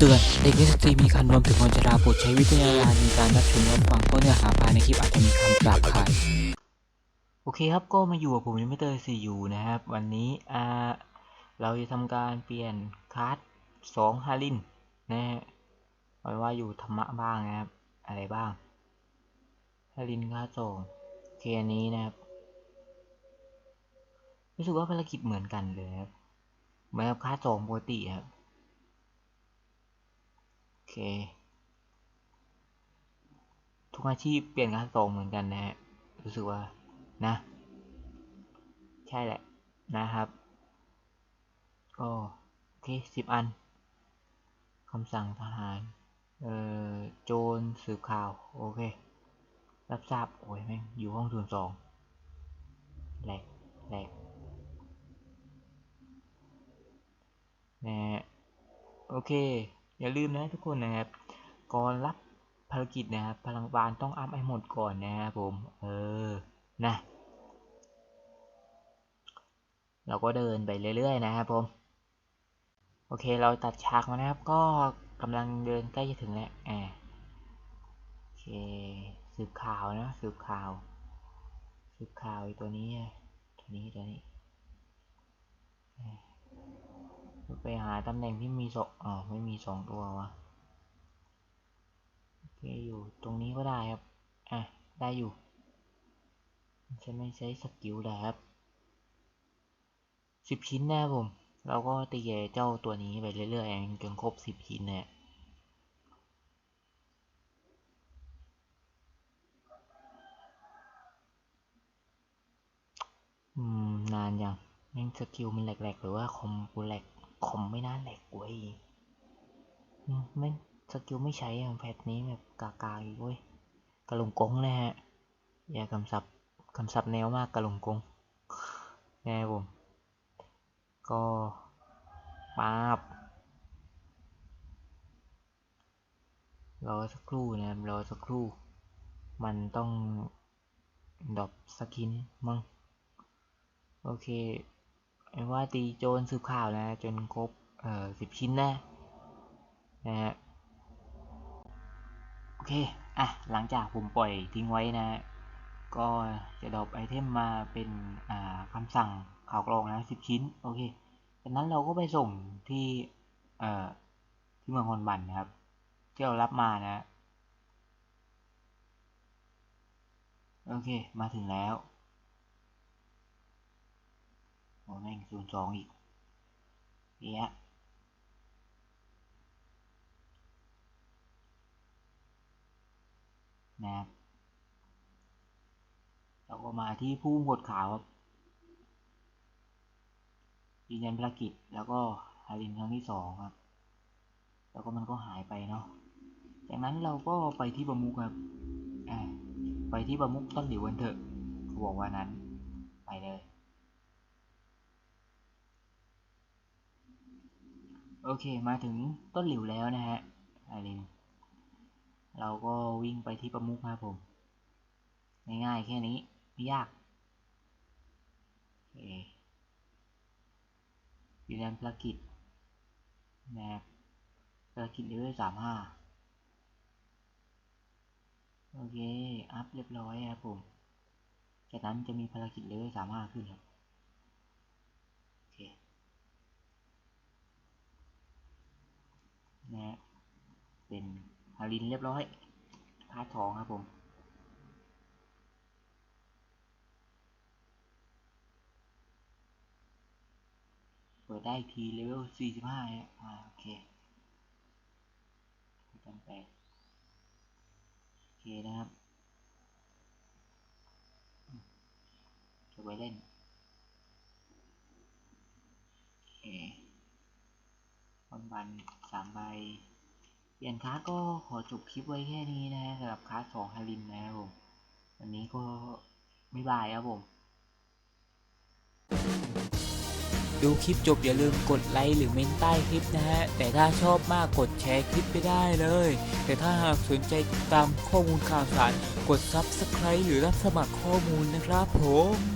เตือนเด็กและสตรีมีคันรวมถึงคนชราโปรดใช้วิจารณญาณในการรับชมรับฟังเพราะเนื้อหาภายในคลิปอาจจะมีคำหยาบคายโอเคครับก็มาอยู่กับผมยังไม่เตยซีอยู่นะครับ วันนี้อ่าเราจะทำการเปลี่ยนคาร์ดสองฮารินนะฮะไว้ว่าอยู่ธรรมะบ้างนะครับ อะไรบ้างฮารินคาร์ดสองเคอันนี้นะครับรู้สึกว่าภารกิจเหมือนกันเลยครับเหมือนกับคาร์ดสองปกติครับ ทุกอาชีพเปลี่ยนการส่งเหมือนกันนะฮะรู้สึกว่านะ ใช่แหละนะครับ ก็โอเคสิบอันคำสั่งทหาร เอ่อ โจรสืบข่าว โอเค รับทราบ โอ้ยแม่ง อยู่ห้องศูนสองแหลกแหลกนะโอเค อย่าลืมนะทุกคนนะครับ ก่อนรับภารกิจนะครับ พลังบาลต้องอัพให้หมดก่อนนะครับผม เออ นะ เราก็เดินไปเรื่อย ๆ นะครับผม โอเค เราตัดฉากมานะครับ ก็กำลังเดินใกล้จะถึงแล้วอ่าโอเค สืบข่าวนะ สืบข่าว สืบข่าวตัวนี้ ตัวนี้ ตัวนี้ ไปหาตำแหน่งที่มีสองอ๋อไม่มีสองตัววะโอเคอยู่ตรงนี้ก็ได้ครับ อะ ได้อยู่จะไม่ใช้สกิลแล้วครับสิบชิ้นนะครับผม เราก็ตีแย่เจ้าตัวนี้ไปเรื่อยๆจนครบสิบชิ้นเนี่ยอืม นานยังแม่งสกิลมันแหลกๆ หรือว่าคอมกูแหลก คอมไม่น่าแหลกเว้ยไม่สกิลไม่ใช้อะแพทนี้แบบกากาอีกเว้ยกระลุงกงนะฮะ อย่าคำศัพท์คำศัพท์แนวมากกระลุงกงแน่ผม ก็ปาบรอสักครู่นะครับรอสักครู่ มันต้องดรอปสกินมั้งโอเค ไอ้ว่าตีโจรสืบข่าวนะ จนครบเอ่อสิบชิ้นนะนะฮะโอเค อะ หลังจากผมปล่อยทิ้งไว้นะ ก็จะดรอปไอเทมมาเป็นอ่าคำสั่งข่าวกรองนะสิบชิ้น โอเคจากนั้นเราก็ไปส่งที่เอ่อที่เมืองฮอนบันนะครับ ที่เรารับมานะ โอเค มาถึงแล้ว โอ้ แม่งศูนย์สองอีกเยอะนะครับเราก็มาที่ผู้กดข่าวครับยืนยันภารกิจแล้วก็ฮารินครั้งที่สองครับ แล้วก็มันก็หายไปเนาะจากนั้นเราก็ไปที่ประมุกครับอ่าไปที่ประมุกต้นหลิวกันเถอะเขาบอกว่านั้นไปเลย โอเคมาถึงต้นหลิวแล้วนะฮะฮารินเราก็วิ่งไปที่ประมุขครับผม ง่ายๆแค่นี้ไม่ยากโอเคยืนยันภารกิจนะครับภารกิจเลเวลสามห้าโอเค อัพเรียบร้อยครับผม จากนั้นจะมีภารกิจเลเวลสามห้าขึ้นครับ โอเค นะเป็นฮารินเรียบร้อยพาทองครับผมเปิดได้ทีเลเวล45ฮะอ่าโอเคจำแปโอเคนะครับจะไว้เล่น โอเค มันสามใบเปลี่ยนคาร์ก็ขอจบคลิปไว้แค่นี้นะฮะสำหรับคาร์ดสองฮารินนะครับผมวันนี้ก็ไม่บายครับผม ดูคลิปจบอย่าลืมกดไลค์หรือเมนใต้คลิปนะฮะ แต่ถ้าชอบมากกดแชร์คลิปไปได้เลย แต่ถ้าหากสนใจติดตามข้อมูลข่าวสาร กด Subscribe หรือรับสมัครข้อมูลนะครับผม